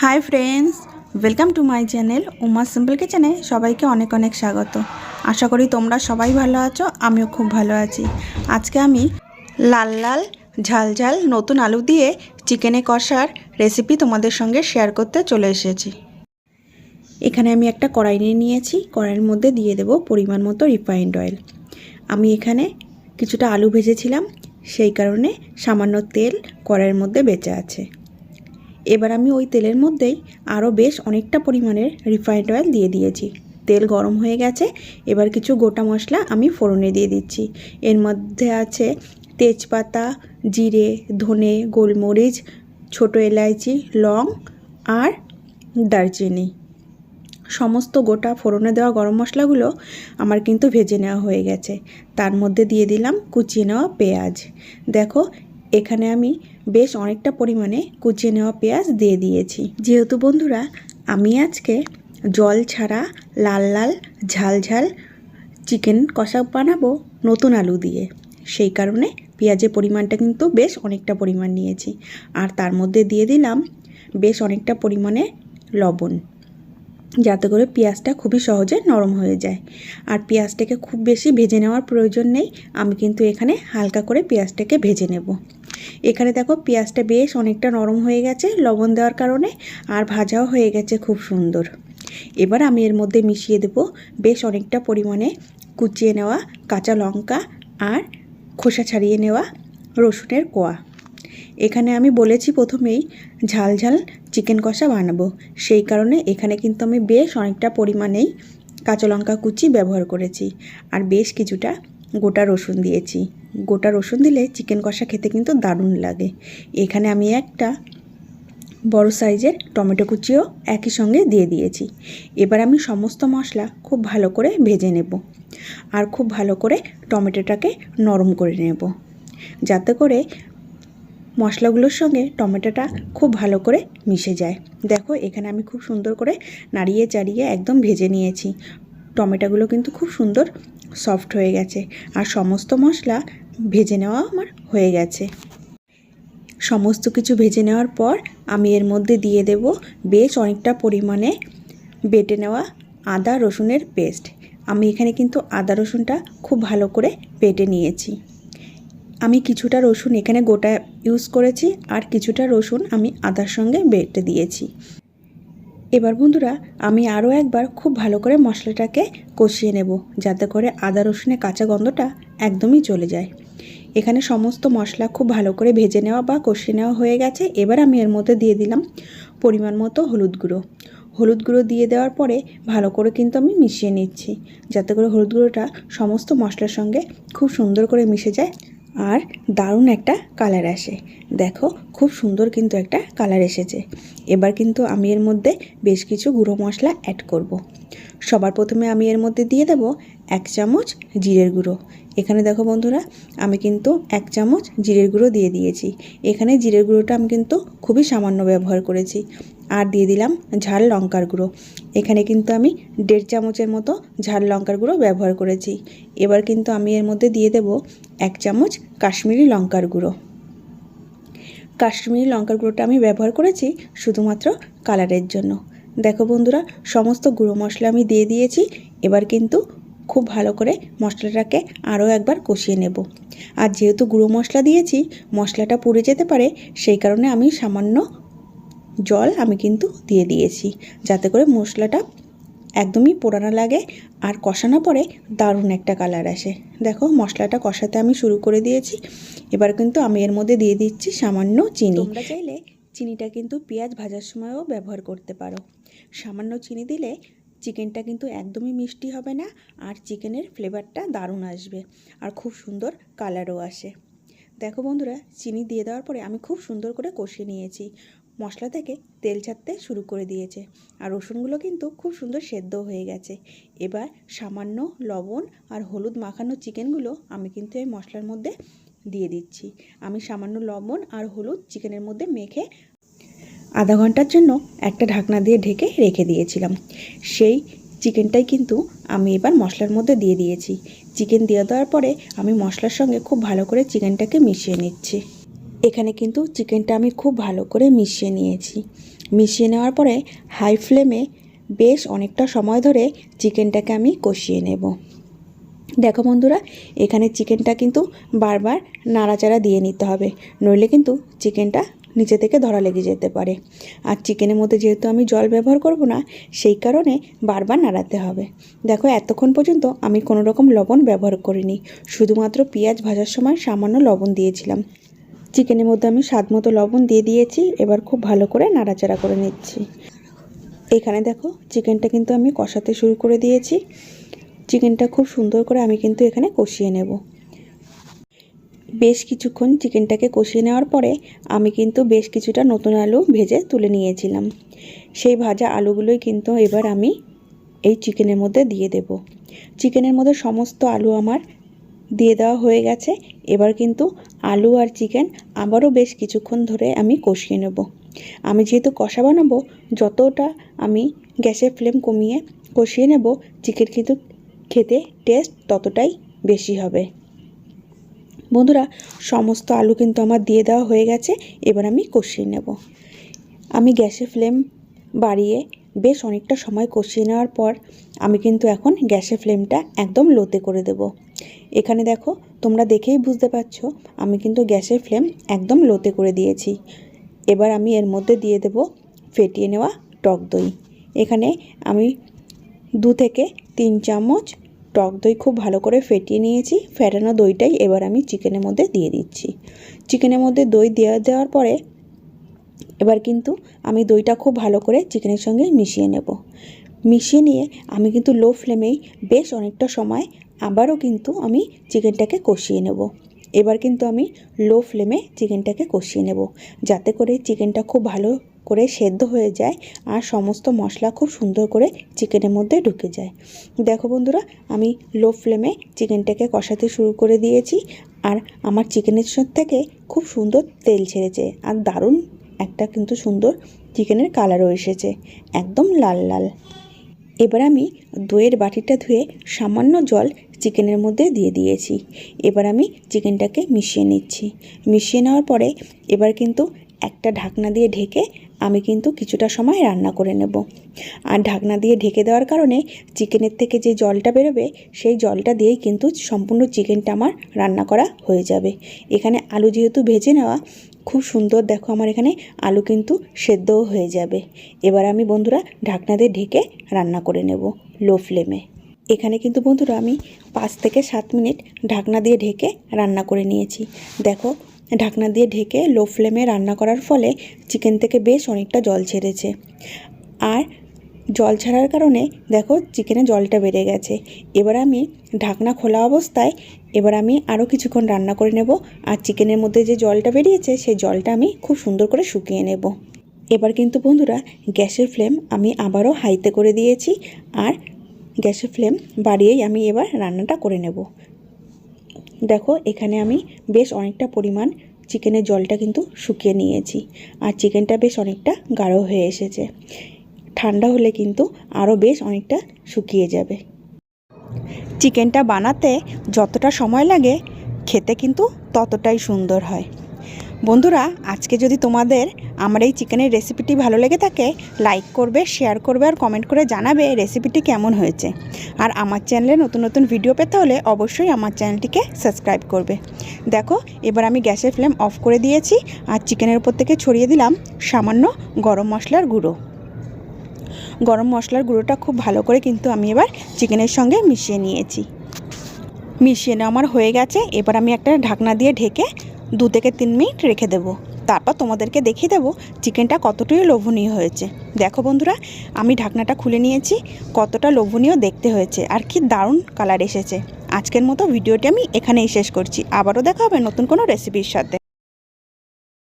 Hi friends welcome to my channel Uma simple কিচেনে সবাইকে অনেক অনেক স্বাগত। আশা করি তোমরা সবাই ভালো আছো, আমিও খুব ভালো আছি। আজকে আমি লাল লাল, ঝাল ঝাল, নতুন আলু দিয়ে চিকেনে কষার রেসিপি তোমাদের সঙ্গে শেয়ার করতে চলে এসেছি। এখানে আমি একটা কড়াই নিয়ে নিয়েছি, কড়াইয়ের মধ্যে দিয়ে দেব পরিমাণ মতো রিফাইন্ড অয়েল আমি এখানে কিছুটা আলু ভেজেছিলাম, সেই কারণে সামান্য তেল কড়াইয়ের মধ্যে বেঁচে আছে। এবার আমি ওই তেলের মধ্যেই আরও বেশ অনেকটা পরিমাণের রিফাইন্ড অয়েল দিয়ে দিয়েছি। তেল গরম হয়ে গেছে, এবার কিছু গোটা মশলা আমি ফোড়নে দিয়ে দিচ্ছি। এর মধ্যে আছে তেজপাতা, জিরে, ধনে, গোলমরিচ, ছোটো এলাইচি, লং আর দারচিনি। সমস্ত গোটা ফোড়নে দেওয়া গরম মশলাগুলো আমার কিন্তু ভেজে নেওয়া হয়ে গেছে। তার মধ্যে দিয়ে দিলাম কুচিয়ে নেওয়া পেঁয়াজ। দেখো এখানে আমি বেশ অনেকটা পরিমাণে কুচিয়ে নেওয়া পেঁয়াজ দিয়ে দিয়েছি। যেহেতু বন্ধুরা, আমি আজকে জল ছাড়া লাল লাল, ঝাল ঝাল চিকেন কষা বানাবো নতুন আলু দিয়ে। সেই কারণে পেঁয়াজের পরিমাণটা কিন্তু বেশ অনেকটা পরিমাণ নিয়েছি। আর তার মধ্যে দিয়ে দিলাম বেশ অনেকটা পরিমাণে লবণ, যাতে করে পেঁয়াজটা খুবই সহজে নরম হয়ে যায়। আর পেঁয়াজটাকে খুব বেশি ভেজে নেওয়ার প্রয়োজন নেই, আমি কিন্তু এখানে হালকা করে পেঁয়াজটাকে ভেজে নেব। এখানে দেখো পেঁয়াজটা বেশ অনেকটা নরম হয়ে গেছে, লবণ দেওয়ার কারণে, আর ভাজাও হয়ে গেছে খুব সুন্দর। এবার আমি এর মধ্যে মিশিয়ে দেব বেশ অনেকটা পরিমাণে কুচিয়ে নেওয়া কাঁচা লঙ্কা আর খোসা ছাড়িয়ে নেওয়া রসুনের কোয়া। এখানে আমি বলেছি প্রথমেই ঝাল ঝাল চিকেন কষা বানাবো, সেই কারণে এখানে কিন্তু আমি বেশ অনেকটা পরিমাণেই কাঁচা লঙ্কা কুচি ব্যবহার করেছি, আর বেশ কিছুটা গোটা রসুন দিয়েছি। গোটা রসুন দিলে চিকেন কষা খেতে কিন্তু দারুণ লাগে। এখানে আমি একটা বড় সাইজের টমেটো কুচিও একই সঙ্গে দিয়ে দিয়েছি। এবার আমি সমস্ত মশলা খুব ভালো করে ভেজে নেব আর খুব ভালো করে টমেটোটাকে নরম করে নেব। যাতে করে মশলাগুলোর সঙ্গে টমেটোটা খুব ভালো করে মিশে যায়। দেখো, এখানে আমি খুব সুন্দর করে নাড়িয়ে চাড়িয়ে একদম ভেজে নিয়েছি। টমেটোগুলো কিন্তু খুব সুন্দর সফট হয়ে গেছে। আর সমস্ত মশলা ভেজে নেওয়া আমার হয়ে গেছে। সমস্ত কিছু ভেজে নেওয়ার পর আমি এর মধ্যে দিয়ে দেব বেশ অনেকটা পরিমাণে বেটে নেওয়া আদা রসুনের পেস্ট। আমি এখানে কিন্তু আদা রসুনটা খুব ভালো করে বেটে নিয়েছি। আমি কিছুটা রসুন এখানে গোটা ইউজ করেছি আর কিছুটা রসুন আমি আদার সঙ্গে বেটে দিয়েছি। এবার বন্ধুরা, আমি আরও একবার খুব ভালো করে মশলাটাকে কষিয়ে নেব যাতে করে আদা রসুনের কাঁচা গন্ধটা একদমই চলে যায়। এখানে সমস্ত মশলা খুব ভালো করে ভেজে নেওয়া বা কষে নেওয়া হয়ে গেছে। এবার আমি এর মধ্যে দিয়ে দিলাম পরিমাণ মতো হলুদ গুঁড়ো। হলুদ গুঁড়ো দিয়ে দেওয়ার পরে ভালো করে কিন্তু আমি মিশিয়ে নিচ্ছি, যাতে করে হলুদ গুঁড়োটা সমস্ত মশলার সঙ্গে খুব সুন্দর করে মিশে যায়। আর দারুণ একটা কালার আসে। দেখো, খুব সুন্দর কিন্তু একটা কালার এসেছে। এবার কিন্তু আমি এর মধ্যে বেশ কিছু গুঁড়ো মশলা অ্যাড করব। সবার প্রথমে আমি এর মধ্যে দিয়ে দেব এক চামচ জিরের গুঁড়ো। এখানে দেখো বন্ধুরা, আমি কিন্তু এক চামচ জিরের গুঁড়ো দিয়ে দিয়েছি। এখানে জিরের গুঁড়োটা আমি কিন্তু খুবই সামান্য ব্যবহার করেছি। আর দিয়ে দিলাম ঝাল লঙ্কার গুঁড়ো। এখানে কিন্তু আমি দেড় চামচের মতো ঝাল লঙ্কার গুঁড়ো ব্যবহার করেছি। এবার কিন্তু আমি এর মধ্যে দিয়ে দেব এক চামচ কাশ্মীরি লঙ্কার গুঁড়ো। কাশ্মীরি লঙ্কার গুঁড়োটা আমি ব্যবহার করেছি শুধুমাত্র কালারের জন্য। দেখো বন্ধুরা, সমস্ত গুঁড়ো মশলা আমি দিয়ে দিয়েছি। এবার কিন্তু খুব ভালো করে মশলাটাকে আরও একবার কষিয়ে নেব। আর যেহেতু গুঁড়ো মশলা দিয়েছি, মশলাটা পুড়ে যেতে পারে, সেই কারণে আমি সামান্য জল আমি কিন্তু দিয়ে দিয়েছি, যাতে করে মশলাটা একদমই পোড়ানো লাগে আর কষানো পরে দারুণ একটা কালার আসে। দেখো, মশলাটা কষাতে আমি শুরু করে দিয়েছি। এবার কিন্তু আমি এর মধ্যে দিয়ে দিচ্ছি সামান্য চিনি। তোমরা চাইলে চিনিটা কিন্তু পেঁয়াজ ভাজার সময়ও ব্যবহার করতে পারো। সামান্য চিনি দিলে চিকেনটা কিন্তু একদমই মিষ্টি হবে না আর চিকেনের ফ্লেভারটা দারুণ আসবে আর খুব সুন্দর কালারও আসে। দেখো বন্ধুরা, চিনি দিয়ে দেওয়ার পরে আমি খুব সুন্দর করে কষিয়ে নিয়েছি। মশলা থেকে তেল ছাড়তে শুরু করে দিয়েছে আর রসুনগুলো কিন্তু খুব সুন্দর সেদ্ধ হয়ে গেছে। এবার সামান্য লবণ আর হলুদ মাখানো চিকেনগুলো আমি কিন্তু এই মশলার মধ্যে দিয়ে দিচ্ছি। আমি সামান্য লবণ আর হলুদ চিকেনের মধ্যে মেখে আধা ঘণ্টার জন্য একটা ঢাকনা দিয়ে ঢেকে রেখে দিয়েছিলাম। সেই চিকেনটাই কিন্তু আমি এবার মশলার মধ্যে দিয়ে দিয়েছি। চিকেন দিয়ে দেওয়ার পরে আমি মশলার সঙ্গে খুব ভালো করে চিকেনটাকে মিশিয়ে নিচ্ছি। এখানে কিন্তু চিকেনটা আমি খুব ভালো করে মিশিয়ে নিয়েছি। মিশিয়ে নেওয়ার পরে হাই ফ্লেমে বেশ অনেকটা সময় ধরে চিকেনটাকে আমি কষিয়ে নেব। দেখো বন্ধুরা, এখানে চিকেনটা কিন্তু বারবার নাড়াচাড়া দিয়ে নিতে হবে, নইলে কিন্তু চিকেনটা নিচে থেকে ধরা লেগে যেতে পারে। আর চিকেনের মধ্যে যেহেতু আমি জল ব্যবহার করব না, সেই কারণে বারবার নাড়াতে হবে। দেখো, এতক্ষণ পর্যন্ত আমি কোনো রকম লবণ ব্যবহার করিনি, শুধুমাত্র পেঁয়াজ ভাজার সময় সামান্য লবণ দিয়েছিলাম। চিকেনের মধ্যে আমি স্বাদ মতো লবণ দিয়ে দিয়েছি, এবার খুব ভালো করে নাড়াচাড়া করে নিচ্ছি। এখানে দেখো, চিকেনটা কিন্তু আমি কষাতে শুরু করে দিয়েছি। চিকেনটা খুব সুন্দর করে আমি কিন্তু এখানে কষিয়ে নেব। বেশ কিছুক্ষণ চিকেনটাকে কষিয়ে নেওয়ার পরে আমি কিন্তু বেশ কিছুটা নতুন আলু ভেজে তুলে নিয়েছিলাম। সেই ভাজা আলুগুলোই কিন্তু এবার আমি এই চিকেনের মধ্যে দিয়ে দেব। চিকেনের মধ্যে সমস্ত আলু আমার দিয়ে দেওয়া হয়ে গেছে। এবার কিন্তু আলু আর চিকেন আবারও বেশ কিছুক্ষণ ধরে আমি কষিয়ে নেব। আমি যেহেতু কষা বানাবো, যতটা আমি গ্যাসের ফ্লেম কমিয়ে কষিয়ে নেব, চিকেন কিন্তু খেতে টেস্ট ততটাই বেশি হবে। বন্ধুরা, সমস্ত আলু কিন্তু আমার দিয়ে দেওয়া হয়ে গেছে, এবার আমি কষিয়ে নেব। আমি গ্যাসের ফ্লেম বাড়িয়ে বেশ অনেকটা সময় কষিয়ে নেওয়ার পর আমি কিন্তু এখন গ্যাসের ফ্লেমটা একদম লোতে করে দেব। এখানে দেখো তোমরা দেখেই বুঝতে পারছ, আমি কিন্তু গ্যাসের ফ্লেম একদম লোতে করে দিয়েছি। এবার আমি এর মধ্যে দিয়ে দেব ফেটিয়ে নেওয়া টক দই। এখানে আমি দু থেকে তিন চামচ টক দই খুব ভালো করে ফেটিয়ে নিয়েছি, ফেটানো দইটাই এবার আমি চিকেনের মধ্যে দিয়ে দিচ্ছি। চিকেনের মধ্যে দই দেওয়া দেওয়ার পরে এবার কিন্তু আমি দইটা খুব ভালো করে চিকেনের সঙ্গে মিশিয়ে নেব। মিশিয়ে নিয়ে আমি কিন্তু লো ফ্লেমেই বেশ অনেকটা সময় আবারও কিন্তু আমি চিকেনটাকে কষিয়ে নেব। এবার কিন্তু আমি লো ফ্লেমে চিকেনটাকে কষিয়ে নেব। যাতে করে চিকেনটা খুব ভালো করে সেদ্ধ হয়ে যায় আর সমস্ত মশলা খুব সুন্দর করে চিকেনের মধ্যে ঢুকে যায়। দেখো বন্ধুরা, আমি লো ফ্লেমে চিকেনটাকে কষাতে শুরু করে দিয়েছি আর আমার চিকেনের থেকে খুব সুন্দর তেল ছেড়েছে আর দারুণ একটা কিন্তু সুন্দর চিকেনের কালারও এসেছে, একদম লাল লাল। এবার আমি দইয়ের বাটিটা ধুয়ে সামান্য জল চিকেনের মধ্যে দিয়ে দিয়েছি। এবার আমি চিকেনটাকে মিশিয়ে নিচ্ছি। মিশিয়ে নেওয়ার পরে এবার কিন্তু একটা ঢাকনা দিয়ে ঢেকে আমি কিন্তু কিছুটা সময় রান্না করে নেব। আর ঢাকনা দিয়ে ঢেকে দেওয়ার কারণে চিকেনের থেকে যে জলটা বেরোবে, সেই জলটা দিয়েই কিন্তু সম্পূর্ণ চিকেনটা আমার রান্না করা হয়ে যাবে। এখানে আলু যেহেতু ভেজে নেওয়া, খুব সুন্দর দেখো আমার এখানে আলু কিন্তু সেদ্ধও হয়ে যাবে। এবার আমি বন্ধুরা ঢাকনা দিয়ে ঢেকে রান্না করে নেব লো ফ্লেমে। এখানে কিন্তু বন্ধুরা আমি পাঁচ থেকে সাত মিনিট ঢাকনা দিয়ে ঢেকে রান্না করে নিয়েছি। দেখো, ঢাকনা দিয়ে ঢেকে লো ফ্লেমে রান্না করার ফলে চিকেন থেকে বেশ অনেকটা জল ছেড়েছে। আর জল ছাড়ার কারণে দেখো চিকেনে জলটা বেড়ে গেছে। এবার আমি ঢাকনা খোলা অবস্থায় এবার আমি আরও কিছুক্ষণ রান্না করে নেব আর চিকেনের মধ্যে যে জলটা বেরিয়েছে সেই জলটা আমি খুব সুন্দর করে শুকিয়ে নেব। এবার কিন্তু বন্ধুরা গ্যাসের ফ্লেম আমি আবারও হাইতে করে দিয়েছি। আর গ্যাসের ফ্লেম বাড়িয়েই আমি এবার রান্নাটা করে নেব। দেখো, এখানে আমি বেশ অনেকটা পরিমাণ চিকেনের জলটা কিন্তু শুকিয়ে নিয়েছি আর চিকেনটা বেশ অনেকটা গাঢ় হয়ে এসেছে। ঠান্ডা হলে কিন্তু আরও বেশ অনেকটা শুকিয়ে যাবে। চিকেনটা বানাতে যতটা সময় লাগে, খেতে কিন্তু ততটাই সুন্দর হয়। বন্ধুরা, আজকে যদি তোমাদের আমার এই চিকেনের রেসিপিটি ভালো লেগে থাকে, লাইক করবে, শেয়ার করবে আর কমেন্ট করে জানাবে রেসিপিটি কেমন হয়েছে। আর আমার চ্যানেলে নতুন নতুন ভিডিও পেতে হলে অবশ্যই আমার চ্যানেলটিকে সাবস্ক্রাইব করবে। দেখো, এবার আমি গ্যাসের ফ্লেম অফ করে দিয়েছি আর চিকেনের উপর থেকে ছড়িয়ে দিলাম সামান্য গরম মশলার গুঁড়ো। গরম মশলার গুঁড়োটা খুব ভালো করে কিন্তু আমি এবার চিকেনের সঙ্গে মিশিয়ে নিয়েছি। মিশিয়ে নেওয়া আমার হয়ে গেছে। এবার আমি একটা ঢাকনা দিয়ে ঢেকে দু থেকে তিন মিনিট রেখে দেব। তারপর তোমাদেরকে দেখিয়ে দেবো চিকেনটা কতটাই লোভনীয় হয়েছে। দেখো বন্ধুরা, আমি ঢাকনাটা খুলে নিয়েছি, কতটা লোভনীয় দেখতে হয়েছে আর কি দারুণ কালার এসেছে। আজকের মতো ভিডিওটি আমি এখানেই শেষ করছি। আবারও দেখা হবে নতুন কোনো রেসিপির সাথে।